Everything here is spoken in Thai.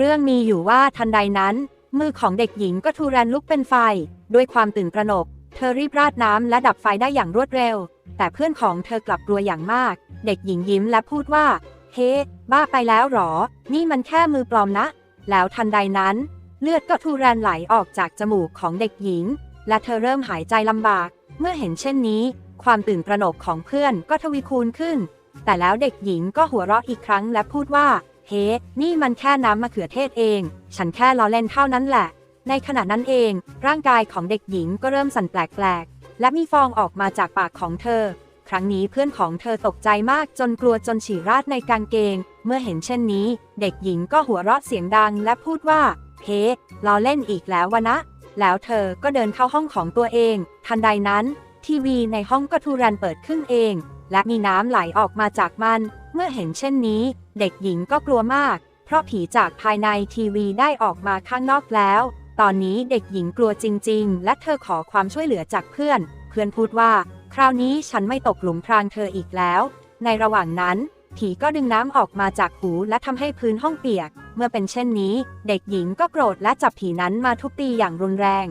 เรื่องมีอยู่ว่าทันใดนั้น มือของเด็กหญิงก็ทูแรนลุกเป็นไฟ ด้วยความตื่นตระหนก เธอรีบราดน้ำและดับไฟได้อย่างรวดเร็ว แต่เพื่อนของเธอกลับกลัวอย่างมาก เด็กหญิงยิ้มและพูดว่า เฮ้บ้าไปแล้วหรอ นี่มันแค่มือปลอมนะ แล้วทันใดนั้น เลือดก็ทูแรนไหลออกจากจมูกของเด็กหญิง และเธอเริ่มหายใจลำบาก เมื่อเห็นเช่นนี้ ความตื่นตระหนกของเพื่อนก็ทวีคูณขึ้น แต่แล้วเด็กหญิงก็หัวเราะอีกครั้งและพูดว่า เฮ้ นี่มันแค่น้ำมะเขือเทศเอง ฉันแค่ล้อเล่นเท่านั้นแหละ ในขณะนั้นเอง ร่างกายของเด็กหญิงก็เริ่มสั่นแปลกๆ และมีฟองออกมาจากปากของเธอ ครั้งนี้เพื่อนของเธอตกใจมากจนกลัวจนฉี่ราดในกางเกง เมื่อเห็นเช่นนี้ เด็กหญิงก็หัวเราะเสียงดังและพูดว่า เฮ้ ล้อเล่นอีกแล้ววะนะ แล้วเธอก็เดินเข้าห้องของตัวเอง ทันใดนั้น ทีวีในห้องก็ทูแรนเปิดขึ้นเอง และมีน้ำไหลออกมาจากมัน เมื่อเห็นเช่นนี้ เด็กหญิงก็กลัวมาก เพราะผีจากภายในทีวีได้ออกมาข้างนอกแล้ว ตอนนี้เด็กหญิงกลัวจริง ๆ และเธอขอความช่วยเหลือจากเพื่อน เพื่อนพูดว่า คราวนี้ฉันไม่ตกหลุมพรางเธออีกแล้ว ในระหว่างนั้น ผีก็ดึงน้ำออกมาจากหูและทำให้พื้นห้องเปียก เมื่อเป็นเช่นนี้ เด็กหญิงก็โกรธและจับผีนั้นมาทุบตีอย่างรุนแรง